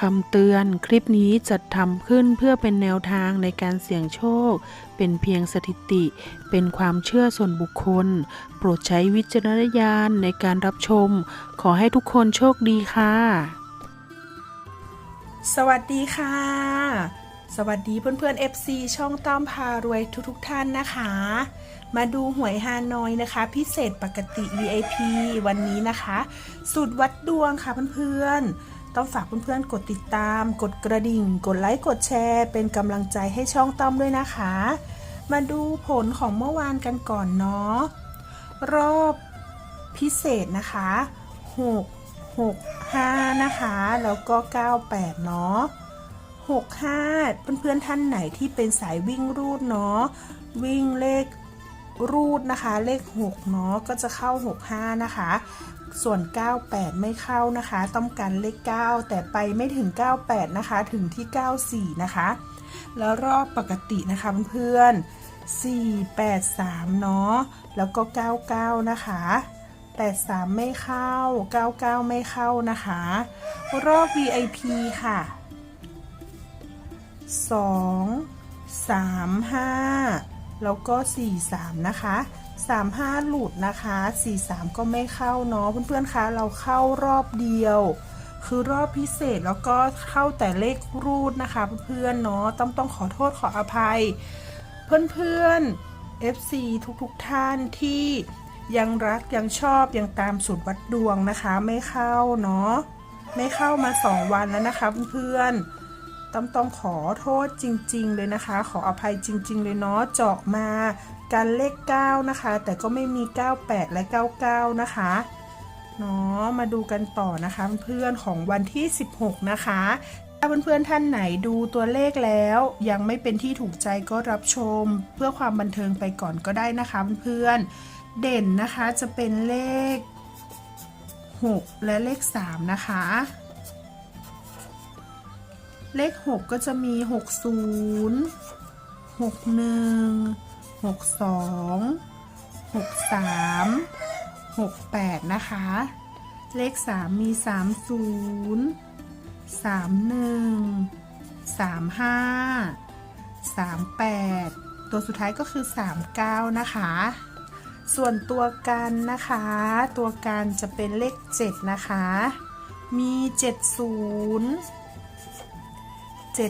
คำเตือนคลิปนี้จัดทำขึ้นเพื่อเป็นแนวทางในการเสี่ยงโชค เป็นเพียงสถิติ เป็นความเชื่อส่วนบุคคล โปรดใช้วิจารณญาณในการรับชม ขอให้ทุกคนโชคดีค่ะ สวัสดีค่ะ สวัสดีเพื่อนๆ FC ช่องต้อมพารวยทุกๆทท่านนะคะ มาดูหวยฮานอยนะคะ พิเศษปกติ VIP วันนี้นะคะ สูตรวัดดวงค่ะเพื่อนๆ ต้องฝากเพื่อนๆ กดติดตาม กดกระดิ่ง กดไลค์กดแชร์ เป็นกำลังใจให้ช่องต้อมด้วยนะคะ มาดูผลของเมื่อวานกันก่อนเนาะรอบพิเศษนะคะ 6 6 5 นะคะ แล้วก็ 98 เนาะ6 5 เพื่อนๆท่านไหนที่เป็นสายวิ่งรูดเนาะวิ่งเลข รูดนะคะ เลข6เนาะก็จะเข้า 6 5 นะคะ ส่วน 98 ไม่เข้านะคะ ต้องการเลข 9 แต่ไปไม่ถึง 98 นะคะ ถึงที่ 94 นะคะ แล้วรอบปกตินะคะเพื่อนๆ4 8 3 เนาะแล้วก็ 99 นะคะ83 ไม่เข้า 99 ไม่เข้านะคะ รอบ VIP ค่ะ 2 3 5 แล้วก็ 4 3 นะคะ 3 5 หลุดนะคะ 4 3 ก็ไม่เข้าเนาะเพื่อนๆคะเราเข้ารอบเดียว คือรอบพิเศษแล้วก็เข้าแต่เลขรูดนะคะ เพื่อนๆเนาะต้องต้องขอโทษขออภัย เพื่อนๆ FC ทุกๆท่านที่ยังรักยังชอบยังตามสูตรวัดดวงนะคะ ไม่เข้าเนาะไม่เข้ามา 2 วันแล้วนะคะเพื่อนๆ ต้องต้องขอโทษจริง ๆ เลยนะคะ ขออภัยจริง ๆ เลยเนาะเจาะมาการเลข 9 นะคะ แต่ก็ไม่มี 98 และ 99 นะคะเนาะมาดูกันต่อนะคะเพื่อนของวันที่ 16 นะคะถ้าเพื่อนๆท่านไหนดูตัวเลขแล้ว ยังไม่เป็นที่ถูกใจก็รับชม เพื่อความบันเทิงไปก่อนก็ได้นะคะเพื่อนๆเด่นนะคะจะเป็นเลข 6 และเลข 3 นะคะ เลข 6 ก็จะมี 60 61 62 63 68 นะคะ เลข 3 มี 30 31 35 38 ตัวสุดท้ายก็คือ 39 นะคะ ส่วนตัวกันนะคะ ตัวกันจะเป็นเลข 7 นะคะ มี 70 71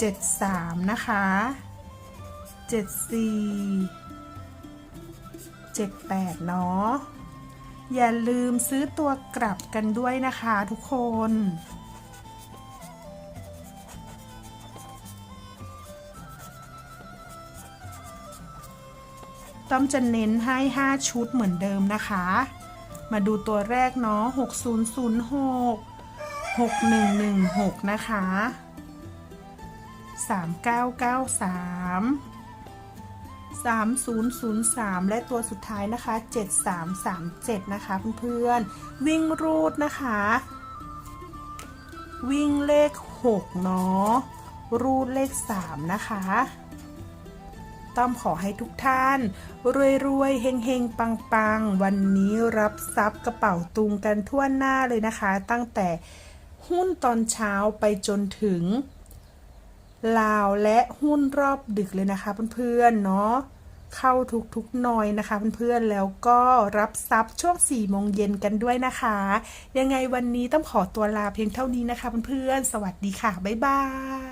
73นะคะ74 78เนาะอย่าลืมซื้อตัวกลับกันด้วยนะคะทุกคนต้อมจะเน้นให้ 5 ชุดเหมือนเดิมนะคะ มาดูตัวแรกเนาะ6006 6116 นะคะ 3993 3003 และตัวสุดท้ายนะคะ 7337 นะคะเพื่อนๆ วิ่งรูดนะคะ วิ่งเลข 6 เนาะ รูดเลข 3 นะคะต้อมขอให้ทุกท่าน รวยๆเฮงๆปังๆวันนี้รับทรัพย์กระเป๋าตุงกันทั่วหน้าเลยนะคะ ตั้งแต่ หุ้นตอนเช้าไปจนถึง ลาวและหุ้นรอบดึกเลยนะคะเพื่อนๆเนาะเข้าทุกๆหน่อยนะคะเพื่อนๆ แล้วก็รับทรัพย์ช่วง4โมงเย็นกันด้วยนะคะ ยังไงวันนี้ต้องขอตัวลาเพียงเท่านี้นะคะเพื่อนๆ สวัสดีค่ะ บ๊ายบาย